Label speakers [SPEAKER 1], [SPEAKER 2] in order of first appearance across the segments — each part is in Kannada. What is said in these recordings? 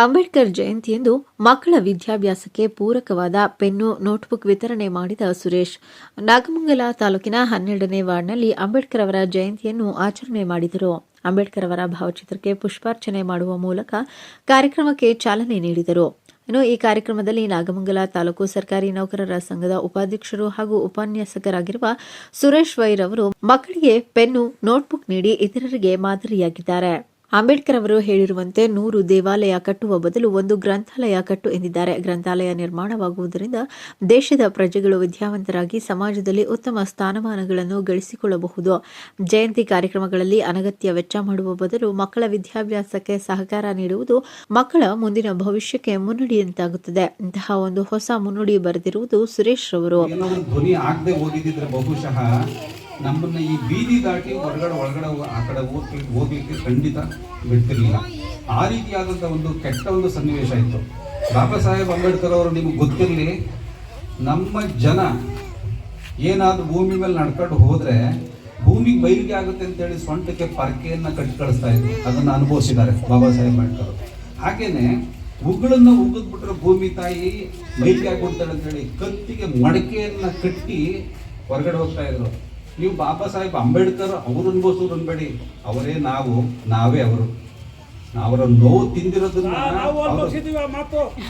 [SPEAKER 1] ಅಂಬೇಡ್ಕರ್ ಜಯಂತಿಯಂದು ಮಕ್ಕಳ ವಿದ್ಯಾಭ್ಯಾಸಕ್ಕೆ ಪೂರಕವಾದ ಪೆನ್ನು, ನೋಟ್ಬುಕ್ ವಿತರಣೆ ಮಾಡಿದ ಸುರೇಶ್. ನಾಗಮಂಗಲ ತಾಲೂಕಿನ ಹನ್ನೆರಡನೇ ವಾರ್ಡ್ನಲ್ಲಿ ಅಂಬೇಡ್ಕರ್ ಅವರ ಜಯಂತಿಯನ್ನು ಆಚರಣೆ ಮಾಡಿದರು. ಅಂಬೇಡ್ಕರ್ ಅವರ ಭಾವಚಿತ್ರಕ್ಕೆ ಪುಷ್ಪಾರ್ಚನೆ ಮಾಡುವ ಮೂಲಕ ಕಾರ್ಯಕ್ರಮಕ್ಕೆ ಚಾಲನೆ ನೀಡಿದರು. ಇನ್ನು ಈ ಕಾರ್ಯಕ್ರಮದಲ್ಲಿ ನಾಗಮಂಗಲ ತಾಲೂಕು ಸರ್ಕಾರಿ ನೌಕರರ ಸಂಘದ ಉಪಾಧ್ಯಕ್ಷರು ಹಾಗೂ ಉಪನ್ಯಾಸಕರಾಗಿರುವ ಸುರೇಶ್ ವೈರ್ ಅವರು ಮಕ್ಕಳಿಗೆ ಪೆನ್ನು, ನೋಟ್ಬುಕ್ ನೀಡಿ ಇತರರಿಗೆ ಮಾದರಿಯಾಗಿದ್ದಾರೆ. ಅಂಬೇಡ್ಕರ್ ಅವರು ಹೇಳಿರುವಂತೆ ನೂರು ದೇವಾಲಯ ಕಟ್ಟುವ ಬದಲು ಒಂದು ಗ್ರಂಥಾಲಯ ಕಟ್ಟು ಎಂದಿದ್ದಾರೆ. ಗ್ರಂಥಾಲಯ ನಿರ್ಮಾಣವಾಗುವುದರಿಂದ ದೇಶದ ಪ್ರಜೆಗಳು ವಿದ್ಯಾವಂತರಾಗಿ ಸಮಾಜದಲ್ಲಿ ಉತ್ತಮ ಸ್ಥಾನಮಾನಗಳನ್ನು ಗಳಿಸಿಕೊಳ್ಳಬಹುದು. ಜಯಂತಿ ಕಾರ್ಯಕ್ರಮಗಳಲ್ಲಿ ಅನಗತ್ಯ ವೆಚ್ಚ ಮಾಡುವ ಬದಲು ಮಕ್ಕಳ ವಿದ್ಯಾಭ್ಯಾಸಕ್ಕೆ ಸಹಕಾರ ನೀಡುವುದು ಮಕ್ಕಳ ಮುಂದಿನ ಭವಿಷ್ಯಕ್ಕೆ ಮುನ್ನುಡಿಯಂತಾಗುತ್ತದೆ ಇಂತಹ ಒಂದು ಹೊಸ ಮುನ್ನುಡಿ ಬರೆದಿರುವುದು ಸುರೇಶ್ ರವರು.
[SPEAKER 2] ನಮ್ಮನ್ನ ಈ ಬೀದಿ ದಾಟಿ ಹೊರಗಡೆ, ಒಳಗಡೆ ಆ ಕಡೆ ಹೋಗ್ಲಿಕ್ಕೆ ಹೋಗ್ಲಿಕ್ಕೆ ಖಂಡಿತ ಬಿಡ್ತಿರ್ಲಿಲ್ಲ. ಆ ರೀತಿಯಾದಂಥ ಒಂದು ಕೆಟ್ಟ ಒಂದು ಸನ್ನಿವೇಶ ಇತ್ತು. ಬಾಬಾ ಸಾಹೇಬ್ ಅಂಬೇಡ್ಕರ್ ಅವರು ನಿಮ್ಗೆ ಗೊತ್ತಿರಲಿ, ನಮ್ಮ ಜನ ಏನಾದ್ರೂ ಭೂಮಿ ಮೇಲೆ ನಡ್ಕೊಂಡು ಹೋದರೆ ಭೂಮಿಗೆ ಬೈಲಿಗೆ ಆಗುತ್ತೆ ಅಂತೇಳಿ ಸೊಂಟಕ್ಕೆ ಪರ್ಕೆಯನ್ನು ಕಟ್ಟಿ ಕಳಿಸ್ತಾ ಇದ್ರು. ಅದನ್ನು ಅನುಭವಿಸಿದ್ದಾರೆ ಬಾಬಾ ಸಾಹೇಬ್ ಅಂಬೇಡ್ಕರ್. ಹಾಗೇನೆ ಉಗುಳನ್ನ ಉಗಿದ್ಬಿಟ್ರೆ ಭೂಮಿ ತಾಯಿ ಮೈಲಿಗೆ ಆಗ್ಬಿಡ್ತಾಳೆ ಅಂತೇಳಿ ಕತ್ತಿಗೆ ಮಡಕೆಯನ್ನು ಕಟ್ಟಿ ಹೊರಗಡೆ ಹೋಗ್ತಾ ಇದ್ರು. ನೀವು ಬಾಬಾ ಸಾಹೇಬ್ ಅಂಬೇಡ್ಕರ್ ಅವರು ಅನುಭವಿಸೋರು ಅನ್ಬೇಡಿ ಅವರೇ. ನಾವು ನಾವೇ ಅವರು ಅವರ ನೋವು ತಿಂದಿರೋದನ್ನ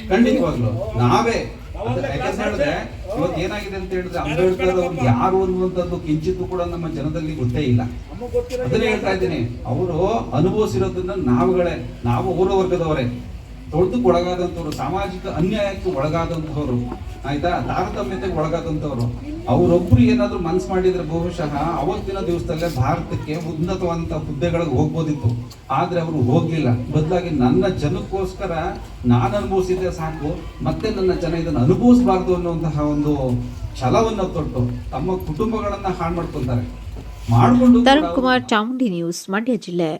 [SPEAKER 2] ಖಂಡಿತವಾಗ್ಲು. ನಾವೇ. ಹೇಳಿದ್ರೆ ಇವತ್ತು ಏನಾಗಿದೆ ಅಂತ ಹೇಳಿದ್ರೆ ಅಂಬೇಡ್ಕರ್ ಅವ್ರು ಯಾರು ಅನ್ನುವಂಥದ್ದು ಕಿಂಚಿತ್ತು ಕೂಡ ನಮ್ಮ ಜನದಲ್ಲಿ ಗೊತ್ತೇ ಇಲ್ಲ. ಅದನ್ನೇ ಹೇಳ್ತಾ ಇದ್ದೀನಿ. ಅವರು ಅನುಭವಿಸಿರೋದನ್ನ ನಾವುಗಳೇ ನಾವು ಊರ ವರ್ಗದವರೇ ತೊಳೆದಕ್ಕೆ ಒಳಗಾದಂಥವ್ರು ಸಾಮಾಜಿಕ ಅನ್ಯಾಯಕ್ಕೆ ಒಳಗಾದಂಥವ್ರು, ಆಯ್ತಾ? ತಾರತಮ್ಯತೆಗೆ ಒಳಗಾದಂಥವ್ರು, ಅವರೊಬ್ರು ಏನಾದರೂ ಮನ್ಸು ಮಾಡಿದ್ರೆ ಬಹುಶಃ ಅವತ್ತಿನ ದಿವಸದಲ್ಲೇ ಭಾರತಕ್ಕೆ ಉನ್ನತವಾದಂಥ ಹುದ್ದೆಗಳಿಗೆ ಹೋಗ್ಬೋದಿತ್ತು. ಆದ್ರೆ ಅವರು ಹೋಗ್ಲಿಲ್ಲ. ಬದಲಾಗಿ ನನ್ನ ಜನಕ್ಕೋಸ್ಕರ ನಾನು ಅನುಭವಿಸಿದ್ರೆ ಸಾಕು, ಮತ್ತೆ ನನ್ನ ಜನ ಇದನ್ನು ಅನುಭವಿಸಬಾರ್ದು ಅನ್ನುವಂತಹ ಒಂದು ಛಲವನ್ನು ತೊಟ್ಟು ತಮ್ಮ ಕುಟುಂಬಗಳನ್ನ ಹಾಳು ಮಾಡ್ಕೊತಾರೆ. ಮಾಡ್ಕೊಂಡು ಕೂಡ
[SPEAKER 1] ತರುಣ್ ಕುಮಾರ್ ಚಾಮುಂಡಿ ನ್ಯೂಸ್, ಮಂಡ್ಯ ಜಿಲ್ಲೆ.